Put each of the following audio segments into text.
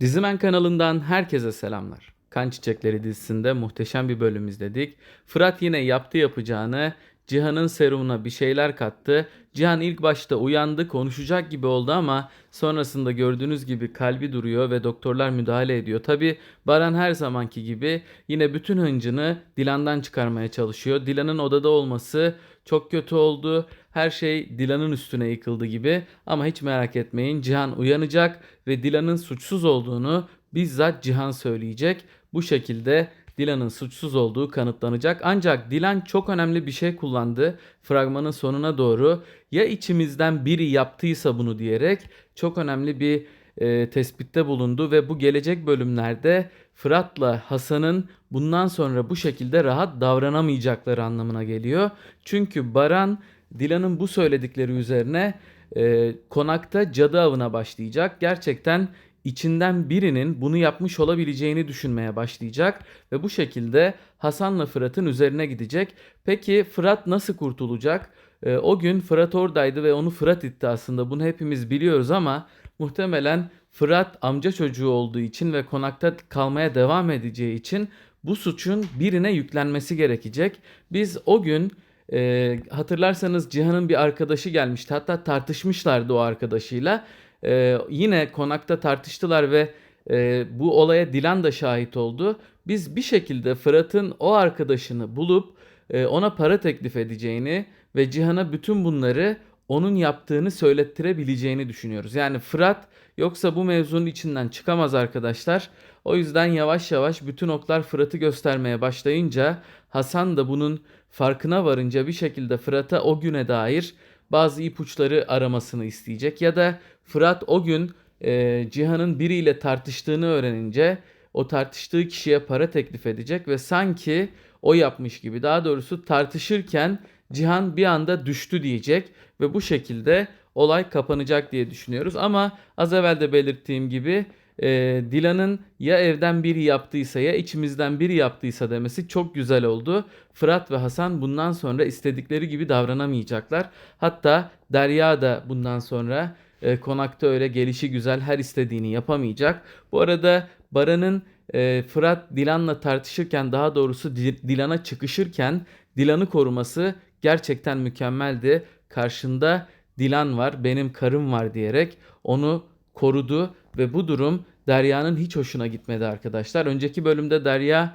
Dizimen kanalından herkese selamlar. Kan Çiçekleri dizisinde muhteşem bir bölüm izledik. Fırat yine yaptı yapacağını Cihan'ın serumuna bir şeyler kattı. Cihan ilk başta uyandı, konuşacak gibi oldu ama sonrasında gördüğünüz gibi kalbi duruyor ve doktorlar müdahale ediyor. Tabi Baran her zamanki gibi yine bütün hıncını Dilan'dan çıkarmaya çalışıyor. Dilan'ın odada olması çok kötü oldu. Her şey Dilan'ın üstüne yıkıldı gibi ama hiç merak etmeyin Cihan uyanacak ve Dilan'ın suçsuz olduğunu bizzat Cihan söyleyecek. Bu şekilde Dilan'ın suçsuz olduğu kanıtlanacak. Ancak Dilan çok önemli bir şey kullandı fragmanın sonuna doğru. Ya içimizden biri yaptıysa bunu diyerek çok önemli bir e, tespitte bulundu ve bu gelecek bölümlerde Fırat'la Hasan'ın bundan sonra bu şekilde rahat davranamayacakları anlamına geliyor. Çünkü Baran Dilan'ın bu söyledikleri üzerine e, konakta cadı avına başlayacak. Gerçekten içinden birinin bunu yapmış olabileceğini düşünmeye başlayacak ve bu şekilde Hasan'la Fırat'ın üzerine gidecek. Peki Fırat nasıl kurtulacak? E, o gün Fırat oradaydı ve onu Fırat itti aslında. Bunu hepimiz biliyoruz ama muhtemelen Fırat amca çocuğu olduğu için ve konakta kalmaya devam edeceği için bu suçun birine yüklenmesi gerekecek. Biz o gün e, hatırlarsanız Cihan'ın bir arkadaşı gelmişti. Hatta tartışmışlardı o arkadaşıyla. E, yine konakta tartıştılar ve e, bu olaya Dilan da şahit oldu. Biz bir şekilde Fırat'ın o arkadaşını bulup e, ona para teklif edeceğini ve Cihan'a bütün bunları onun yaptığını söylettirebileceğini düşünüyoruz. Yani Fırat yoksa bu mevzunun içinden çıkamaz arkadaşlar. O yüzden yavaş yavaş bütün oklar Fırat'ı göstermeye başlayınca Hasan da bunun farkına varınca bir şekilde Fırat'a o güne dair bazı ipuçları aramasını isteyecek ya da Fırat o gün e, Cihan'ın biriyle tartıştığını öğrenince o tartıştığı kişiye para teklif edecek ve sanki o yapmış gibi daha doğrusu tartışırken Cihan bir anda düştü diyecek ve bu şekilde olay kapanacak diye düşünüyoruz. Ama az evvel de belirttiğim gibi e, Dilan'ın ya evden biri yaptıysa ya içimizden biri yaptıysa demesi çok güzel oldu. Fırat ve Hasan bundan sonra istedikleri gibi davranamayacaklar. Hatta Derya da bundan sonra e, konakta öyle gelişi güzel her istediğini yapamayacak. Bu arada Baran'ın e, Fırat Dilan'la tartışırken daha doğrusu Dilan'a çıkışırken Dilan'ı koruması gerçekten mükemmeldi. Karşında Dilan var, benim karım var diyerek onu korudu ve bu durum Derya'nın hiç hoşuna gitmedi arkadaşlar. Önceki bölümde Derya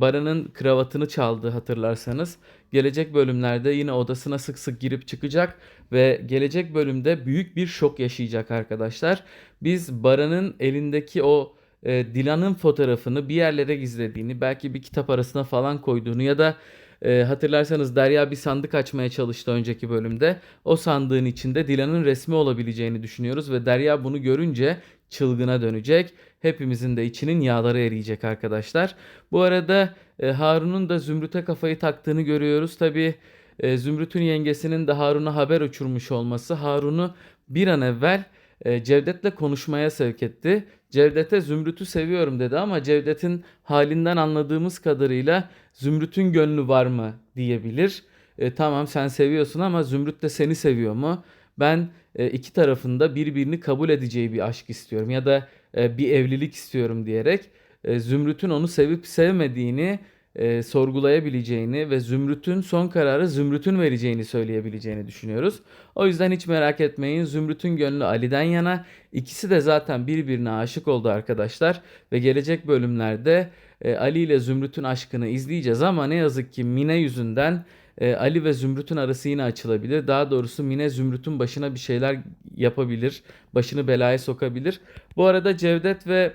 Baran'ın kravatını çaldı hatırlarsanız. Gelecek bölümlerde yine odasına sık sık girip çıkacak ve gelecek bölümde büyük bir şok yaşayacak arkadaşlar. Biz Baran'ın elindeki o e, Dilan'ın fotoğrafını bir yerlere gizlediğini, belki bir kitap arasına falan koyduğunu ya da e, hatırlarsanız Derya bir sandık açmaya çalıştı önceki bölümde. O sandığın içinde Dilan'ın resmi olabileceğini düşünüyoruz ve Derya bunu görünce çılgına dönecek. Hepimizin de içinin yağları eriyecek arkadaşlar. Bu arada e, Harun'un da Zümrüt'e kafayı taktığını görüyoruz. Tabi e, Zümrüt'ün yengesinin de Harun'a haber uçurmuş olması Harun'u bir an evvel e, Cevdet'le konuşmaya sevk etti. Cevdet'e Zümrüt'ü seviyorum dedi ama Cevdet'in halinden anladığımız kadarıyla Zümrüt'ün gönlü var mı diyebilir. E, tamam sen seviyorsun ama Zümrüt de seni seviyor mu? Ben e, iki tarafında birbirini kabul edeceği bir aşk istiyorum ya da e, bir evlilik istiyorum diyerek e, Zümrüt'ün onu sevip sevmediğini e, sorgulayabileceğini ve Zümrüt'ün son kararı Zümrüt'ün vereceğini söyleyebileceğini düşünüyoruz. O yüzden hiç merak etmeyin Zümrüt'ün gönlü Ali'den yana. İkisi de zaten birbirine aşık oldu arkadaşlar ve gelecek bölümlerde e, Ali ile Zümrüt'ün aşkını izleyeceğiz ama ne yazık ki Mine yüzünden e, Ali ve Zümrüt'ün arası yine açılabilir. Daha doğrusu Mine Zümrüt'ün başına bir şeyler yapabilir. Başını belaya sokabilir. Bu arada Cevdet ve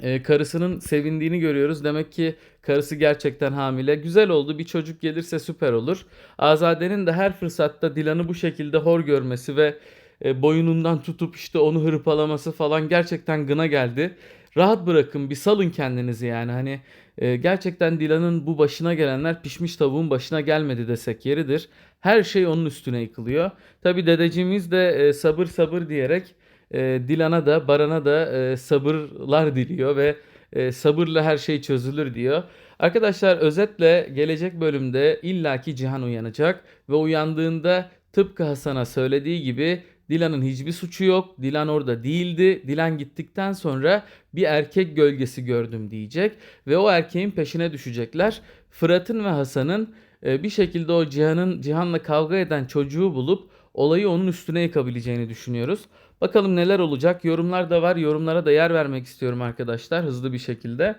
e, karısının sevindiğini görüyoruz. Demek ki karısı gerçekten hamile. Güzel oldu. Bir çocuk gelirse süper olur. Azade'nin de her fırsatta Dilan'ı bu şekilde hor görmesi ve e, boynundan tutup işte onu hırpalaması falan gerçekten gına geldi. Rahat bırakın bir salın kendinizi yani hani e, gerçekten Dilan'ın bu başına gelenler pişmiş tavuğun başına gelmedi desek yeridir. Her şey onun üstüne yıkılıyor. Tabi dedeciğimiz de e, sabır sabır diyerek e, Dilan'a da Baran'a da e, sabırlar diliyor ve e, sabırla her şey çözülür diyor. Arkadaşlar özetle gelecek bölümde illaki Cihan uyanacak ve uyandığında tıpkı Hasan'a söylediği gibi Dilan'ın hiçbir suçu yok. Dilan orada değildi. Dilan gittikten sonra bir erkek gölgesi gördüm diyecek ve o erkeğin peşine düşecekler. Fırat'ın ve Hasan'ın e, bir şekilde o Cihan'ın Cihan'la kavga eden çocuğu bulup olayı onun üstüne yıkabileceğini düşünüyoruz. Bakalım neler olacak. Yorumlar da var. Yorumlara da yer vermek istiyorum arkadaşlar hızlı bir şekilde.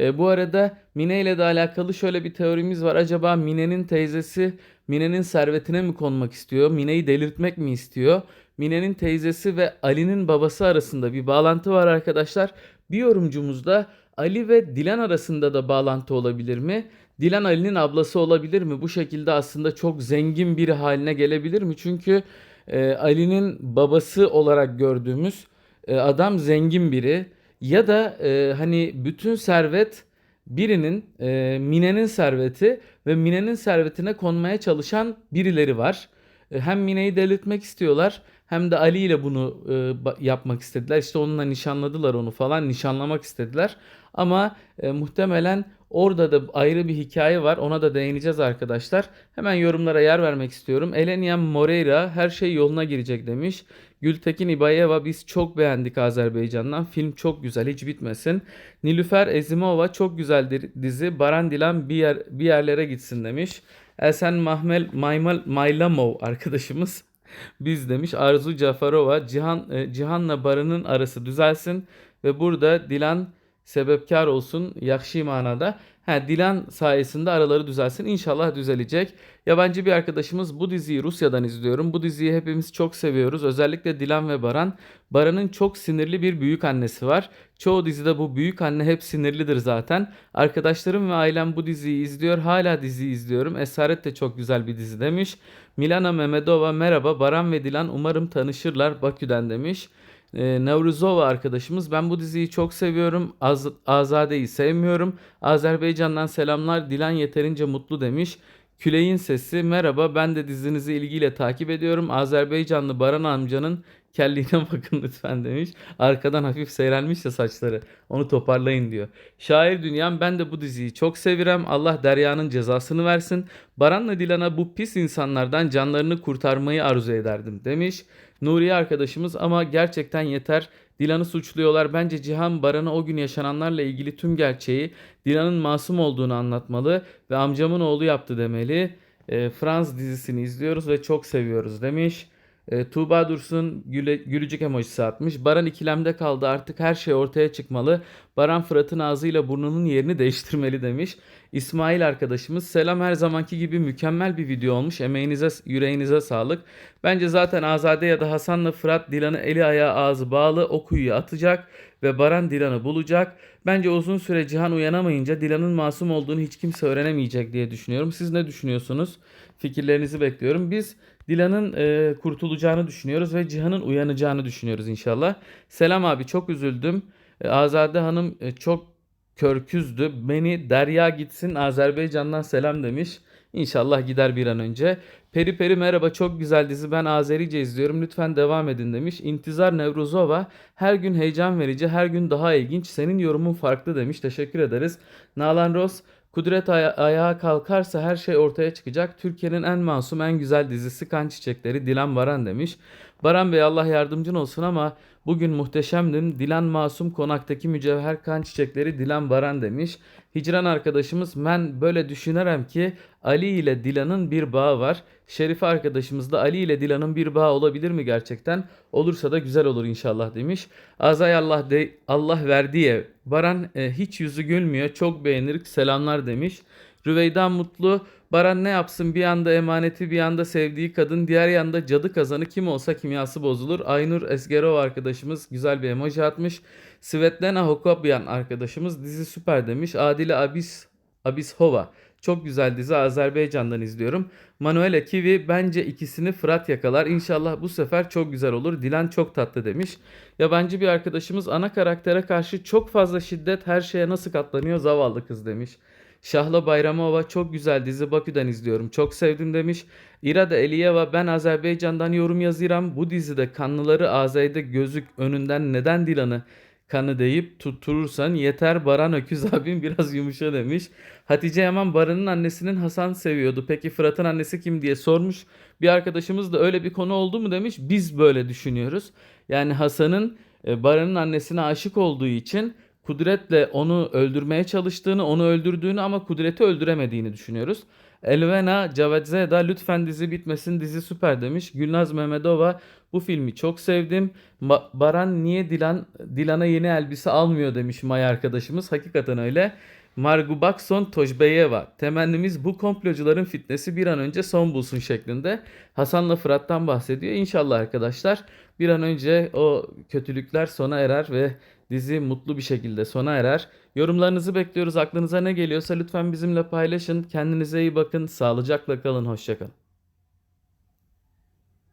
E, bu arada Mine ile de alakalı şöyle bir teorimiz var. Acaba Mine'nin teyzesi Mine'nin servetine mi konmak istiyor? Mine'yi delirtmek mi istiyor? Mine'nin teyzesi ve Ali'nin babası arasında bir bağlantı var arkadaşlar. Bir yorumcumuz da Ali ve Dilan arasında da bağlantı olabilir mi? Dilan Ali'nin ablası olabilir mi? Bu şekilde aslında çok zengin biri haline gelebilir mi? Çünkü e, Ali'nin babası olarak gördüğümüz e, adam zengin biri. Ya da e, hani bütün servet birinin e, Mine'nin serveti ve Mine'nin servetine konmaya çalışan birileri var. Hem Mine'yi delirtmek istiyorlar hem de Ali ile bunu e, yapmak istediler. İşte onunla nişanladılar onu falan nişanlamak istediler. Ama e, muhtemelen orada da ayrı bir hikaye var. Ona da değineceğiz arkadaşlar. Hemen yorumlara yer vermek istiyorum. Elenian Moreira her şey yoluna girecek demiş. Gültekin İbayeva biz çok beğendik Azerbaycan'dan. Film çok güzel hiç bitmesin. Nilüfer Ezimova çok güzel di- dizi. Baran Dilan bir, yer, bir yerlere gitsin demiş. Esen Mahmel Maymal Maylamov arkadaşımız biz demiş. Arzu Cafarova Cihan e, Cihan'la Baran'ın arası düzelsin ve burada Dilan sebepkar olsun yakşı manada. Ha, Dilan sayesinde araları düzelsin. İnşallah düzelecek. Yabancı bir arkadaşımız bu diziyi Rusya'dan izliyorum. Bu diziyi hepimiz çok seviyoruz. Özellikle Dilan ve Baran. Baran'ın çok sinirli bir büyük annesi var. Çoğu dizide bu büyük anne hep sinirlidir zaten. Arkadaşlarım ve ailem bu diziyi izliyor. Hala diziyi izliyorum. Esaret de çok güzel bir dizi demiş. Milana Mehmedova merhaba. Baran ve Dilan umarım tanışırlar Bakü'den demiş. Ee, Nevruzova arkadaşımız ben bu diziyi çok seviyorum. Az, Azade'yi sevmiyorum. Azerbaycan'dan selamlar. Dilan yeterince mutlu demiş. Küley'in sesi merhaba ben de dizinizi ilgiyle takip ediyorum. Azerbaycanlı Baran amcanın kelliğine bakın lütfen demiş. Arkadan hafif seyrelmiş ya saçları. Onu toparlayın diyor. Şair Dünyam ben de bu diziyi çok sevirem. Allah Derya'nın cezasını versin. Baran'la Dilan'a bu pis insanlardan canlarını kurtarmayı arzu ederdim demiş. Nuriye arkadaşımız ama gerçekten yeter. Dilan'ı suçluyorlar. Bence Cihan Baran'a o gün yaşananlarla ilgili tüm gerçeği Dilan'ın masum olduğunu anlatmalı ve amcamın oğlu yaptı demeli. E, Frans dizisini izliyoruz ve çok seviyoruz demiş. E, Tuğba Dursun güle, gülücük emojisi atmış. Baran ikilemde kaldı artık her şey ortaya çıkmalı. Baran Fırat'ın ağzıyla burnunun yerini değiştirmeli demiş. İsmail arkadaşımız selam her zamanki gibi mükemmel bir video olmuş. Emeğinize yüreğinize sağlık. Bence zaten Azade ya da Hasan'la Fırat Dilan'ı eli ayağı ağzı bağlı o kuyuya atacak ve Baran Dilan'ı bulacak. Bence uzun süre Cihan uyanamayınca Dilan'ın masum olduğunu hiç kimse öğrenemeyecek diye düşünüyorum. Siz ne düşünüyorsunuz? Fikirlerinizi bekliyorum. Biz Dilan'ın e, kurtulacağını düşünüyoruz ve Cihan'ın uyanacağını düşünüyoruz inşallah. Selam abi çok üzüldüm. E, Azade Hanım e, çok körküzdü. Beni Derya gitsin Azerbaycan'dan selam demiş. İnşallah gider bir an önce. Peri Peri merhaba çok güzel dizi ben Azerice izliyorum lütfen devam edin demiş. İntizar Nevruzova her gün heyecan verici her gün daha ilginç senin yorumun farklı demiş teşekkür ederiz. Nalan Ross Kudret aya- ayağa kalkarsa her şey ortaya çıkacak. Türkiye'nin en masum en güzel dizisi Kan Çiçekleri Dilan Baran demiş. Baran Bey Allah yardımcın olsun ama bugün muhteşemdin. Dilan Masum konaktaki mücevher kan çiçekleri Dilan Baran demiş. Hicran arkadaşımız ben böyle düşünürem ki Ali ile Dilan'ın bir bağı var. Şerife arkadaşımız da Ali ile Dilan'ın bir bağı olabilir mi gerçekten? Olursa da güzel olur inşallah demiş. Azay Allah de Allah verdiye. Baran e, hiç yüzü gülmüyor. Çok beğenir. Selamlar demiş. Rüveyda Mutlu Baran ne yapsın bir yanda emaneti bir yanda sevdiği kadın diğer yanda cadı kazanı kim olsa kimyası bozulur. Aynur Esgerov arkadaşımız güzel bir emoji atmış. Svetlana Hokobyan arkadaşımız dizi süper demiş. Adile Abis Abishova çok güzel dizi Azerbaycan'dan izliyorum. Manuela Kivi bence ikisini Fırat yakalar. İnşallah bu sefer çok güzel olur. Dilan çok tatlı demiş. Yabancı bir arkadaşımız ana karaktere karşı çok fazla şiddet her şeye nasıl katlanıyor zavallı kız demiş. Şahla Bayramova çok güzel dizi Bakü'den izliyorum. Çok sevdim demiş. İrada Eliyeva ben Azerbaycan'dan yorum yazıram. Bu dizide kanlıları Azay'da gözük önünden neden Dilan'ı kanı deyip tutturursan yeter Baran Öküz abim biraz yumuşa demiş. Hatice Yaman Baran'ın annesinin Hasan seviyordu. Peki Fırat'ın annesi kim diye sormuş. Bir arkadaşımız da öyle bir konu oldu mu demiş. Biz böyle düşünüyoruz. Yani Hasan'ın e, Baran'ın annesine aşık olduğu için Kudret'le onu öldürmeye çalıştığını, onu öldürdüğünü ama Kudret'i öldüremediğini düşünüyoruz. Elvena Cavadzeda lütfen dizi bitmesin dizi süper demiş. Gülnaz Mehmedova bu filmi çok sevdim. Ma- Baran niye Dilan Dilan'a yeni elbise almıyor demiş Maya arkadaşımız. Hakikaten öyle. Margu Bakson Tojbeyeva. Temennimiz bu komplocuların fitnesi bir an önce son bulsun şeklinde. Hasan'la Fırat'tan bahsediyor. İnşallah arkadaşlar bir an önce o kötülükler sona erer ve dizi mutlu bir şekilde sona erer. Yorumlarınızı bekliyoruz. Aklınıza ne geliyorsa lütfen bizimle paylaşın. Kendinize iyi bakın. Sağlıcakla kalın. Hoşçakalın.